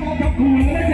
พบกับคุณและ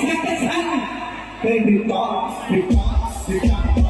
แค่เป็นฉันเคยถือต่อดีอต่อดีอต่อ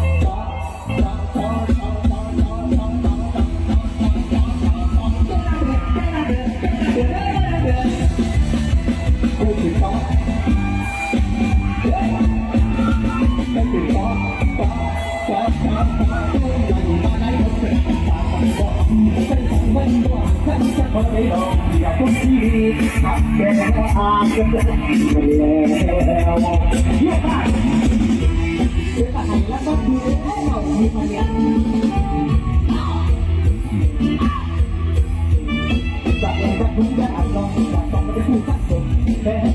ทุกทีขับแกอาจะเดินแล้วเยอะมากเยอะมากแล้วก็ดูแล้วมีคนเนี้ยจากลงจากทุกอย่างลองจากตอนไม่ได้พูดสักน